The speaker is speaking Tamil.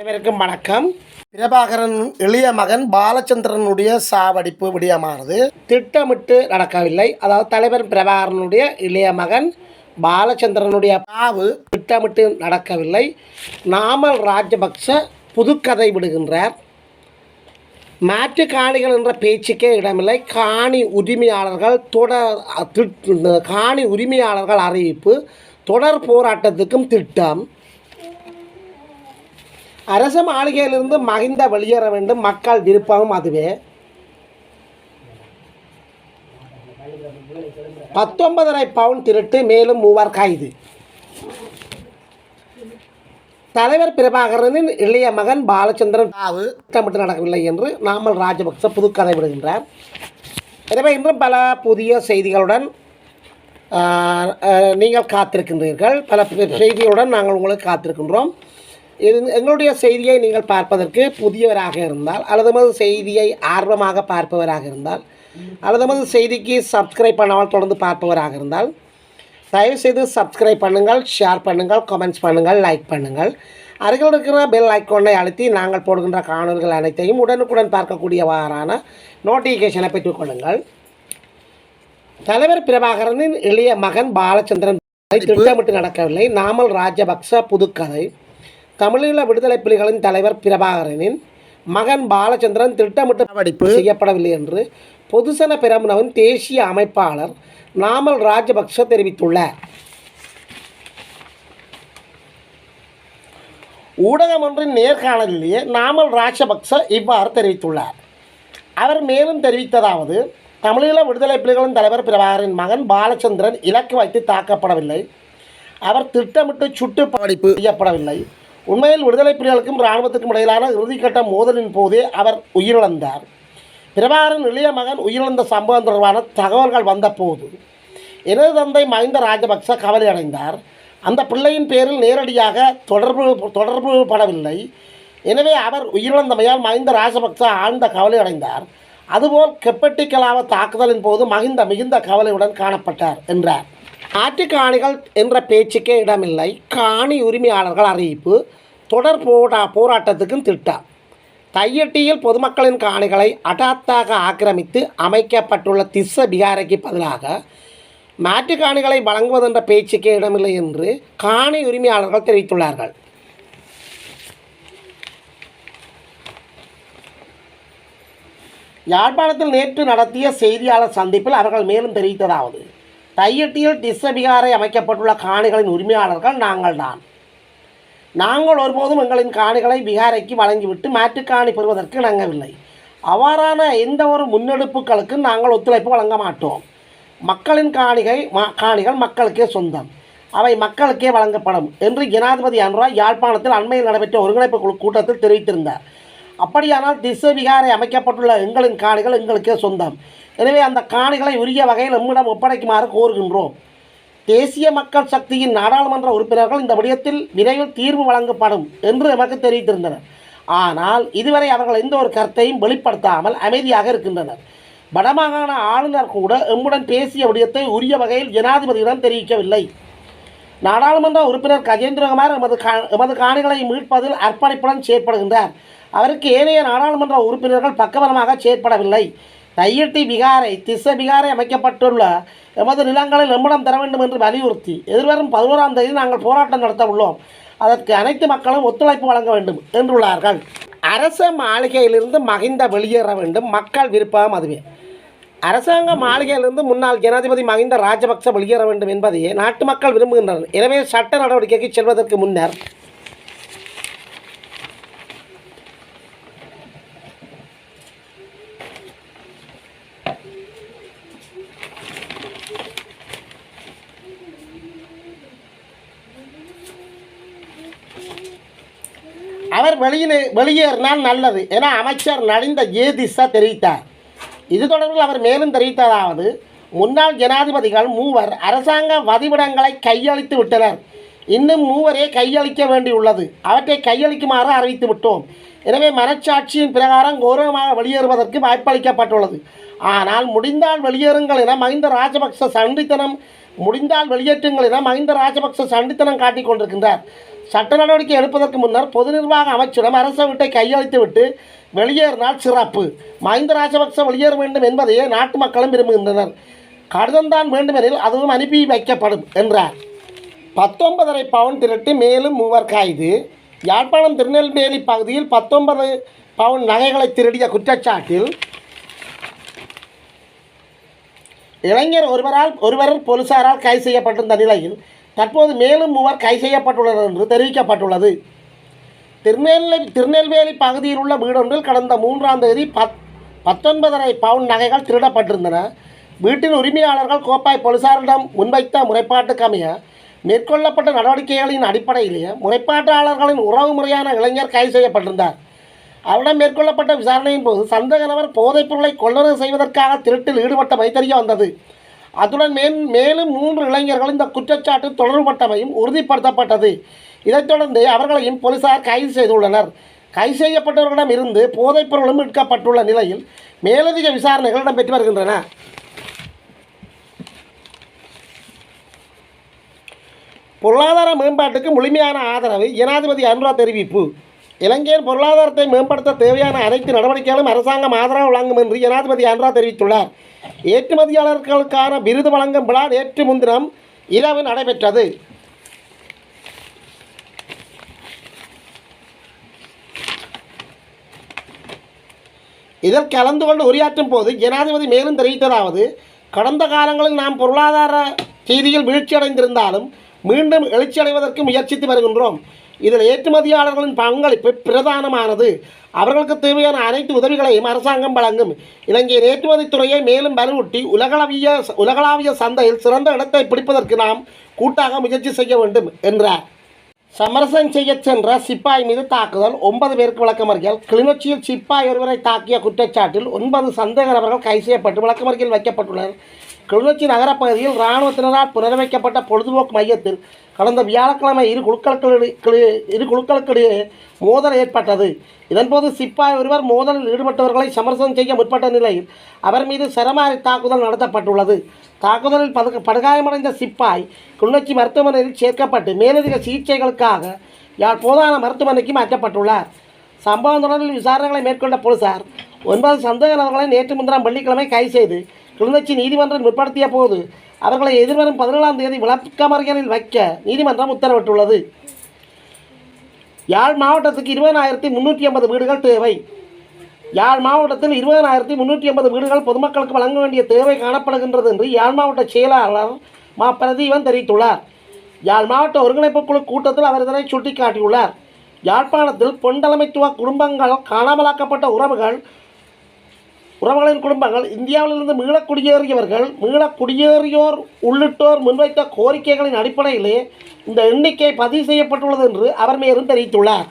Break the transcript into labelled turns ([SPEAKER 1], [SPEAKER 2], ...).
[SPEAKER 1] அனைவருக்கும் வணக்கம். பிரபாகரன் இளைய மகன் பாலச்சந்திரனுடைய சாவடிப்பு விடயமானது. திட்டமிட்டு நடக்கவில்லை. அதாவது தலைவர் பிரபாகரனுடைய இளைய மகன் பாலச்சந்திரனுடைய சாவு திட்டமிட்டு நடக்கவில்லை. நாமல் ராஜபக்ச புதுக்கதை விடுகின்றார். மாற்று காணிகள் என்ற பேச்சுக்கே இடமில்லை. காணி உரிமையாளர்கள் தொடர் காணி உரிமையாளர்கள் அறிவிப்பு தொடர் போராட்டத்துக்கும் திட்டம். அரச மாளிகையிலிருந்து மகிந்த வெளியேற வேண்டும். மக்கள் விருப்பமும் அதுவே. பத்தொன்பதரை பவுன் திருட்டு மேலும் மூவர் கைது. தலைவர் பிரபாகரனின் இளைய மகன் பாலச்சந்திரன் ராவு திட்டமிட்டு நடக்கவில்லை என்று நாமல் ராஜபக்ச புதுக்கதை விடுகின்றார். எனவே இன்றும் பல புதிய செய்திகளுடன் நீங்கள் காத்திருக்கின்றீர்கள். பல செய்திகளுடன் நாங்கள் உங்களுக்கு காத்திருக்கின்றோம். எங்களுடைய செய்தியை நீங்கள் பார்ப்பதற்கு புதியவராக இருந்தால் அல்லது நமது செய்தியை ஆர்வமாக பார்ப்பவராக இருந்தால் அல்லது நமது செய்திக்கு சப்ஸ்கிரைப் பண்ணாமல் தொடர்ந்து பார்ப்பவராக இருந்தால் தயவுசெய்து சப்ஸ்கிரைப் பண்ணுங்கள் ஷேர் பண்ணுங்கள் கமெண்ட்ஸ் பண்ணுங்கள் லைக் பண்ணுங்கள். அருகில் இருக்கிற பெல் ஐக்கானை அழுத்தி நாங்கள் போடுகின்ற காணொலிகள் அனைத்தையும் உடனுக்குடன் பார்க்கக்கூடியவாறான நோட்டிஃபிகேஷனை பெற்றுக்கொள்ளுங்கள் தலைவர் பிரபாகரனின் இளைய மகன் பாலச்சந்திரன் திட்டமிட்டு நடக்கவில்லை. நாமல் ராஜபக்ச புதுக்கதை. தமிழீழ விடுதலை புலிகளின் தலைவர் பிரபாகரனின் மகன் பாலச்சந்திரன் திட்டமிட்டு படிப்பு செய்யப்படவில்லை என்று பொதுசன பிரமுனவின் தேசிய அமைப்பாளர் நாமல் ராஜபக்ச தெரிவித்துள்ளார். ஊடகம் ஒன்றின் நேர்காணலிலேயே நாமல் ராஜபக்ச இவ்வாறு தெரிவித்துள்ளார். அவர் மேலும் தெரிவித்ததாவது தமிழீழ விடுதலை புலிகளின் தலைவர் பிரபாகரின் மகன் பாலச்சந்திரன் இலக்கு வைத்து தாக்கப்படவில்லை. அவர் திட்டமிட்டு சுட்டு படிப்பு செய்யப்படவில்லை. உண்மையில் விடுதலை புலிகளுக்கும் இராணுவத்திற்கும் இடையிலான இறுதிக்கட்ட மோதலின் போதே அவர் உயிரிழந்தார். பிரபாகரன் இளைய மகன் உயிரிழந்த சம்பவம் தொடர்பான தகவல்கள் வந்தபோது எனது தந்தை மஹிந்த ராஜபக்ச கவலை அடைந்தார் அந்த பிள்ளையின் பேரில் நேரடியாக தொடர்பு தொடர்பு படவில்லை. எனவே அவர் உயிரிழந்தமையால் மஹிந்த ராஜபக்ச ஆழ்ந்த கவலை அடைந்தார் அதுபோல் கெப்பட்டிக்கலாவ தாக்குதலின் போது மஹிந்த மிகுந்த கவலையுடன் காணப்பட்டார் என்றார். ஆட்டு காணிகள் என்ற பேச்சுக்கே இடமில்லை. காணி உரிமையாளர்கள் அறிவிப்பு தொடர் போரா போராட்டத்துக்கும் திட்டம் தையட்டியில் பொதுமக்களின் காணிகளை அடாத்தாக ஆக்கிரமித்து அமைக்கப்பட்டுள்ள திஸ்ஸ பிகாரைக்கு பதிலாக மாற்று காணிகளை வழங்குவதென்ற பேச்சுக்கே இடமில்லை என்று காணி உரிமையாளர்கள் தெரிவித்துள்ளார்கள். யாழ்ப்பாணத்தில் நேற்று நடத்திய செய்தியாளர் சந்திப்பில் அவர்கள் மேலும் தெரிவித்ததாவது தையட்டியில் திஸ்ஸ பிகாரை அமைக்கப்பட்டுள்ள காணிகளின் உரிமையாளர்கள் நாங்கள்தான். நாங்கள் ஒருபோதும் எங்களின் காணிகளை பிகாரைக்கு வழங்கிவிட்டு மாற்றுக்காணி பெறுவதற்கு இணங்கவில்லை. அவ்வாறான எந்த ஒரு முன்னெடுப்புகளுக்கும் நாங்கள் ஒத்துழைப்பு வழங்க மாட்டோம். மக்களின் காணிகை காணிகள் மக்களுக்கே சொந்தம். அவை மக்களுக்கே வழங்கப்படும் என்று ஜனாதிபதி அன்ரா யாழ்ப்பாணத்தில் அண்மையில் நடைபெற்ற ஒருங்கிணைப்பு குழு கூட்டத்தில் தெரிவித்திருந்தார். அப்படியானால் திசை விகாரை அமைக்கப்பட்டுள்ள எங்களின் காணிகள் எங்களுக்கே சொந்தம். எனவே அந்த காணிகளை உரிய வகையில் நம்மிடம் ஒப்படைக்குமாறு கோருகின்றோம். தேசிய மக்கள் சக்தியின் நாடாளுமன்ற உறுப்பினர்கள் இந்த விடயத்தில் விரைவில் தீர்வு வழங்கப்படும் என்று எமக்கு தெரிவித்திருந்தனர். ஆனால் இதுவரை அவர்கள் எந்த ஒரு கருத்தையும் வெளிப்படுத்தாமல் அமைதியாக இருக்கின்றனர். வடமாகாண ஆளுநர் கூட எம்முடன் பேசிய விடயத்தை உரிய வகையில் ஜனாதிபதியிடம் தெரிவிக்கவில்லை. நாடாளுமன்ற உறுப்பினர் கஜேந்திரகுமார் எமது கா எமது காணிகளை மீட்பதில் அர்ப்பணிப்புடன் செயற்படுகின்றார். அவருக்கு ஏனைய நாடாளுமன்ற உறுப்பினர்கள் பக்கபலமாக செயற்படவில்லை. தையட்டி விகாரை திச விகாரை அமைக்கப்பட்டுள்ள எமது நிலங்களில் நிமிடம் தர வேண்டும் என்று வலியுறுத்தி எதிர்வரும் பதினோராம் தேதி நாங்கள் போராட்டம் நடத்த உள்ளோம். அதற்கு அனைத்து மக்களும் ஒத்துழைப்பு வழங்க வேண்டும் என்றுள்ளார்கள். அரச மாளிகையிலிருந்து மகிந்த வெளியேற வேண்டும் மக்கள் விருப்பம் அதுவே. அரசாங்க மாளிகையிலிருந்து முன்னாள் ஜனாதிபதி மகிந்த ராஜபக்ச வெளியேற வேண்டும் என்பதையே நாட்டு மக்கள் விரும்புகின்றனர். எனவே சட்ட நடவடிக்கைக்கு செல்வதற்கு முன்னர் அவர் வெளியிலே வெளியேறினால் நல்லது. என அமைச்சர் நலிந்த ஜேதிஸா தெரிவித்தார். இது தொடர்பில் அவர் மேலும் தெரிவித்ததாவது முன்னாள் ஜனாதிபதிகள் மூவர் அரசாங்க வதிவிடங்களை கையளித்து விட்டனர். இன்னும் மூவரே கையளிக்க வேண்டியுள்ளது. அவற்றை கையளிக்குமாறு அறிவித்து விட்டோம். எனவே மனச்சாட்சியின் பிரகாரம் கௌரவமாக வெளியேறுவதற்கு வாய்ப்பளிக்கப்பட்டுள்ளது. ஆனால் முடிந்தால் வெளியேறுங்கள் என மஹிந்த ராஜபக்ச சண்டித்தனம் முடிந்தால் வெளியேற்றுங்கள் என மஹிந்த ராஜபக்ச சண்டித்தனம் காட்டிக் கொண்டிருக்கின்றார். சட்ட நடவடிக்கை எடுப்பதற்கு முன்னர் பொது நிர்வாக அமைச்சரிடம் அரச வீட்டை கையளித்து விட்டு வெளியேறினால் சிறப்பு. மஹிந்த ராஜபக்ச வெளியேற வேண்டும் என்பதையே நாட்டு மக்களும் விரும்புகின்றனர். கடிதம்தான் வேண்டுமெனில் அதுவும் அனுப்பி வைக்கப்படும் என்றார். பத்தொன்பதரை பவுன் திரட்டி மேலும் மூவர் கைது. யாழ்ப்பாணம் திருநெல்வேலி பகுதியில் பத்தொன்பது பவுன் நகைகளை திருடிய குற்றச்சாட்டில் இளைஞர் ஒருவரால் ஒருவர் போலீசாரால் கைது செய்யப்பட்டிருந்த நிலையில் தற்போது மேலும் மூவர் கைது செய்யப்பட்டுள்ளனர் என்று தெரிவிக்கப்பட்டுள்ளது. திருநெல்வேலி திருநெல்வேலி பகுதியில் உள்ள வீடொன்றில் கடந்த மூன்றாம் தேதி பத் பத்தொன்பதரை பவுன் நகைகள் திருடப்பட்டிருந்தன. வீட்டின் உரிமையாளர்கள் கோப்பாய் போலீசாரிடம் முன்வைத்த முறைப்பாட்டுக்கு அமைய மேற்கொள்ளப்பட்ட நடவடிக்கைகளின் அடிப்படையிலேயே முறைப்பாட்டாளர்களின் உறவு முறையான இளைஞர் கைது செய்யப்பட்டிருந்தார். அவரிடம் மேற்கொள்ளப்பட்ட விசாரணையின் போது சந்தேக நபர் போதைப் பொருளை கொள்ளளவு செய்வதற்காக திருட்டில் ஈடுபட்டமை வைத்தறிய வந்தது அத்துடன் மேல் மேலும் மூன்று இளைஞர்கள் இந்த குற்றச்சாட்டு தொடர்பட்டமையும் உறுதிப்படுத்தப்பட்டது இதைத் தொடர்ந்து அவர்களையும் போலீசார் கைது செய்துள்ளனர் கைது செய்யப்பட்டவர்களிடம் இருந்து போதைப் பொருளும் மீட்கப்பட்டுள்ள நிலையில் மேலதிக விசாரணைகள் இடம்பெற்று வருகின்றன பொருளாதார மேம்பாட்டுக்கு முழுமையான ஆதரவு ஜனாதிபதி அனுரா தெரிவிப்பு இலங்கையின் பொருளாதாரத்தை மேம்படுத்த தேவையான அனைத்து நடவடிக்கைகளும் அரசாங்கம் ஆதரவு வழங்கும் என்று ஜனாதிபதி அனுரா தெரிவித்துள்ளார். ஏற்றுமதியாளர்களுக்கான விருது வழங்கும் விழா நேற்று முன்தினம் இரவு நடைபெற்றது. இதில் கலந்து கொண்டு உரையாற்றும் போது ஜனாதிபதி மேலும் தெரிவித்ததாவது கடந்த காலங்களில் நாம் பொருளாதார ரீதியில் வீழ்ச்சியடைந்திருந்தாலும் மீண்டும் எழுச்சியடைவதற்கு முயற்சித்து வருகின்றோம். இதில் ஏற்றுமதியாளர்களின் பங்களிப்பு பிரதானமானது. அவர்களுக்கு தேவையான அனைத்து உதவிகளையும் அரசாங்கம் வழங்கும். இலங்கையின் ஏற்றுமதித்துறையை மேலும் வலுவூட்டி உலகளவிய உலகளாவிய சந்தையில் சிறந்த இடத்தை பிடிப்பதற்கு நாம் கூட்டாக முயற்சி செய்ய வேண்டும் என்றார். சமரசம் செய்யச் சென்ற சிப்பாய் மீது தாக்குதல் ஒன்பது பேருக்கு விளக்கமறியல். கிளிநொச்சியில் சிப்பாய் ஒருவரை தாக்கிய குற்றச்சாட்டில் ஒன்பது சந்தேக நபர்கள் கைது செய்யப்பட்டு விளக்கமறியல் வைக்கப்பட்டுள்ளனர். கிளிநொச்சி நகரப்பகுதியில் இராணுவத்தினரால் புனரமைக்கப்பட்ட பொழுதுபோக்கு மையத்தில் கடந்த வியாழக்கிழமை இரு குழுக்களுக்கு இரு குழுக்களுக்கிடையே மோதல் ஏற்பட்டது. இதன்போது சிப்பாய் ஒருவர் மோதலில் ஈடுபட்டவர்களை சமரசம் செய்ய முற்பட்ட நிலையில் அவர் மீது சரமாரி தாக்குதல் நடத்தப்பட்டுள்ளது. தாக்குதலில் படுக படுகாயமடைந்த சிப்பாய் கிளிநொச்சி மருத்துவமனையில் சேர்க்கப்பட்டு மேலதிக சிகிச்சைகளுக்காக யாழ் போதான மருத்துவமனைக்கு மாற்றப்பட்டுள்ளார். சம்பவம் தொடர்பில் விசாரணைகளை மேற்கொண்ட போலீசார் ஒன்பது சந்தேக நபர்களை நேற்று முன்தினம் வெள்ளிக்கிழமை கைது செய்து கிளிநொச்சி நீதிமன்றம் முற்படுத்திய போது அவர்களை எதிர்வரும் பதினேழாம் தேதி விளக்கமறியலில் வைக்க நீதிமன்றம் உத்தரவிட்டுள்ளது. யாழ் மாவட்டத்துக்கு இருபதாயிரத்தி முந்நூற்றி ஐம்பது வீடுகள் தேவை. யாழ் மாவட்டத்தில் இருபதாயிரத்தி முந்நூற்றி ஐம்பது வீடுகள் பொதுமக்களுக்கு வழங்க வேண்டிய தேவை காணப்படுகின்றது என்று யாழ் மாவட்ட செயலாளர் மா. பிரதீபன் தெரிவித்துள்ளார். யாழ் மாவட்ட ஒருங்கிணைப்பு குழு கூட்டத்தில் அவர் இதனை சுட்டிக்காட்டியுள்ளார். யாழ்ப்பாணத்தில் பொண்டலமைத்துவ குடும்பங்கள் காணாமலாக்கப்பட்ட உறவுகள் உறவுகளின் குடும்பங்கள் இந்தியாவிலிருந்து மீள குடியேறியவர்கள் மீள குடியேறியோர் உள்ளிட்டோர் முன்வைத்த கோரிக்கைகளின் அடிப்படையிலே இந்த எண்ணிக்கை பதிவு செய்யப்பட்டுள்ளது என்று அவர் மேலும் தெரிவித்துள்ளார்.